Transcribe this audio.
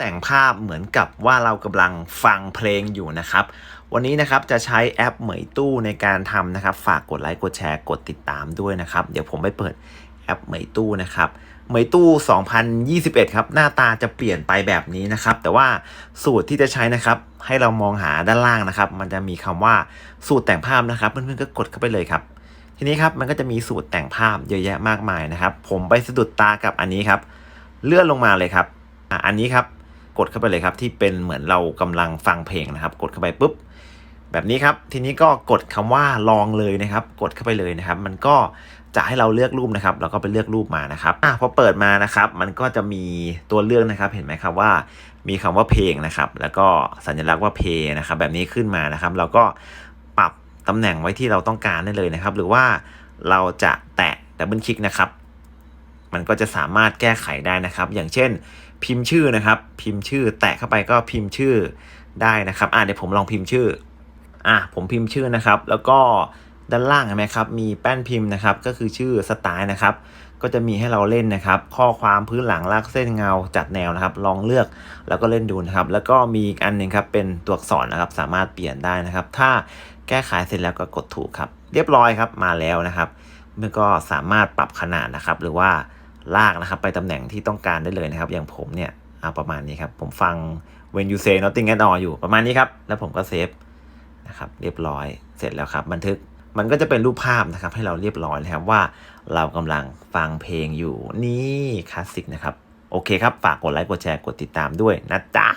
แต่งภาพเหมือนกับว่าเรากำลังฟังเพลงอยู่นะครับ วันนี้นะครับจะใช้แอปเหมยตู้ในการทำนะครับ ฝากกดไลค์กดแชร์กดติดตามด้วยนะครับ เดี๋ยวผมไปเปิดแอปเหมยตู้นะครับเหมยตู้ 2021 ครับ หน้าตาจะเปลี่ยนไปแบบนี้นะครับ แต่ว่าสูตรที่จะใช้นะครับ ให้เรามองหาด้านล่างนะครับ มันจะมีคำว่าสูตรแต่งภาพนะครับ เพื่อนๆก็กดเข้าไปเลยครับ ทีนี้ครับมันก็จะมีสูตรแต่งภาพเยอะแยะมากมายนะครับ ผมไปสะดุดตากับอันนี้ครับ เลื่อนลงมาเลยครับอันนี้ครับ กดเข้าไปเลยครับ ที่เป็นเหมือนเรากำลังฟังเพลงนะครับ กดเข้าไปปุ๊บ แบบนี้ครับ ทีนี้ก็กดคำว่าลองเลยนะครับ กดเข้าไปเลยนะครับ มันก็จะให้เราเลือกรูปนะครับ เราก็ไปเลือกรูปมานะครับอะพอเปิดมานะครับ มันก็จะมีตัวเลือกนะครับ เห็นไหมครับว่า มีคำว่าเพลงนะครับ แล้วก็สัญลักษณ์ว่าเพลงนะครับ แบบนี้ขึ้นมานะครับ เราก็ปรับตำแหน่งไว้ที่เราต้องการได้เลยนะครับ หรือว่าเราจะแตะดับเบิลคลิกนะครับ มันก็จะสามารถแก้ไขได้นะครับ อย่างเช่น พิมพ์ชื่อนะครับ พิมพ์ชื่อ แตะเข้าไปก็พิมพ์ชื่อได้นะครับ อ่าเดี๋ยวผมลองพิมพ์ชื่อ อะผมพิมพ์ชื่อนะครับ แล้วก็ด้านล่างเห็นไหมครับ มีแป้นพิมพ์นะครับ ก็คือชื่อสไตล์นะครับ ก็จะมีให้เราเล่นนะครับ ข้อความพื้นหลังลากเส้นเงาจัดแนวนะครับ ลองเลือกแล้วก็เล่นดูนะครับ แล้วก็มีอีกอันหนึ่งครับ เป็นตัวอักษรนะครับ สามารถเปลี่ยนได้นะครับ ถ้าแก้ไขเสร็จแล้วก็กดถูกครับ เรียบร้อยครับ มาแล้วนะครับมันก็สามารถปรับขนาดนะครับ หรือว่า ลากนะครับ ไปตำแหน่งที่ต้องการได้เลยนะครับ อย่างผมเนี่ยเอาประมาณนี้ครับ ผมฟัง when you say nothing at all อยู่ประมาณนี้ครับ แล้วผมก็เซฟนะครับเรียบร้อยเสร็จแล้วครับ บันทึกมันก็จะเป็นรูปภาพนะครับ ให้เราเรียบร้อยนะครับว่าเรากำลังฟังเพลงอยู่นี่คลาสสิกนะครับ โอเคครับ ฝากกดไลค์กดแชร์กดติดตามด้วยนะจ๊ะ